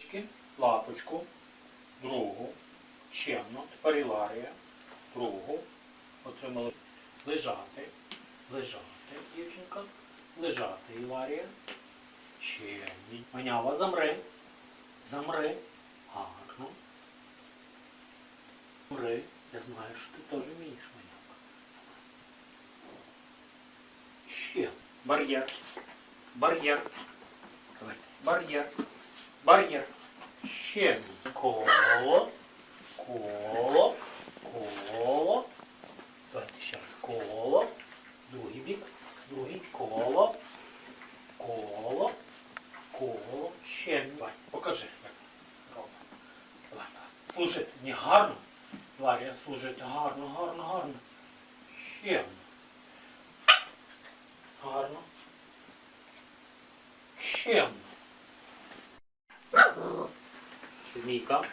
діточки, лапочку, другу, чемно, тепер Іларія, другу, отримали лежати, лежати, дівчинка, лежати, Іларія, чемні. Манява, замри, замри, гарно. Замри, я знаю, що ти теж вмієш, Манявка. Ще. Бар'єр. Бар'єр. Давайте. Бар'єр. Бар'єр. Ще. Коло. Коло. Коло. Давайте ще раз. Коло. Другий бік. Другий. Коло. Коло. Коло. Ще. Давай. Покажи. Служити не гарно. Варя, служити гарно, гарно, гарно. Ще. Гарно. Ще. Змійка.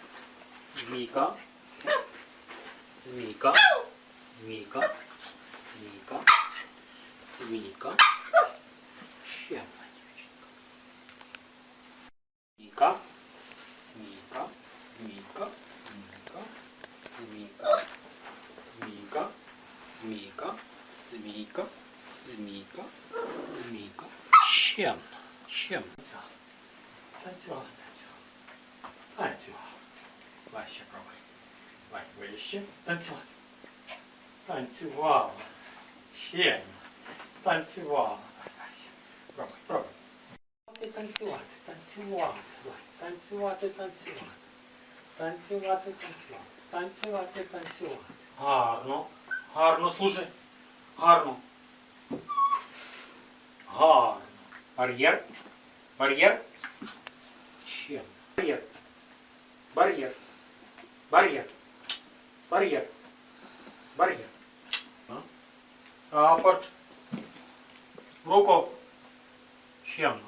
Змійка. Змійка. Змійка. Змійка. Змійка. Ще одна дівчинка. Змійка. Змійка. Змійка. Змійка. Змійка. Змійка. Змійка. Змійка. Змійка. Змійка. Ще одна. Ще одна. Танцювала, танцювала. Танцювала. Давай ще пробуй. Давай, вище. Танцювати. Танцювала. Ще. Танцювала. Давай. Пробуй, пробуй. Ти танцювати, танцювати. Давай, танцювати, танцювати. Танцювати, танцювати. Танцювати, танцювати. Гарно. Гарно служи. Гарно. Гарно. Бар'єр. Бар'єр. Ще. Бар'єр. Барьер. Барьер. Барьер. Барьер. А? Афорт. Руку. Чем?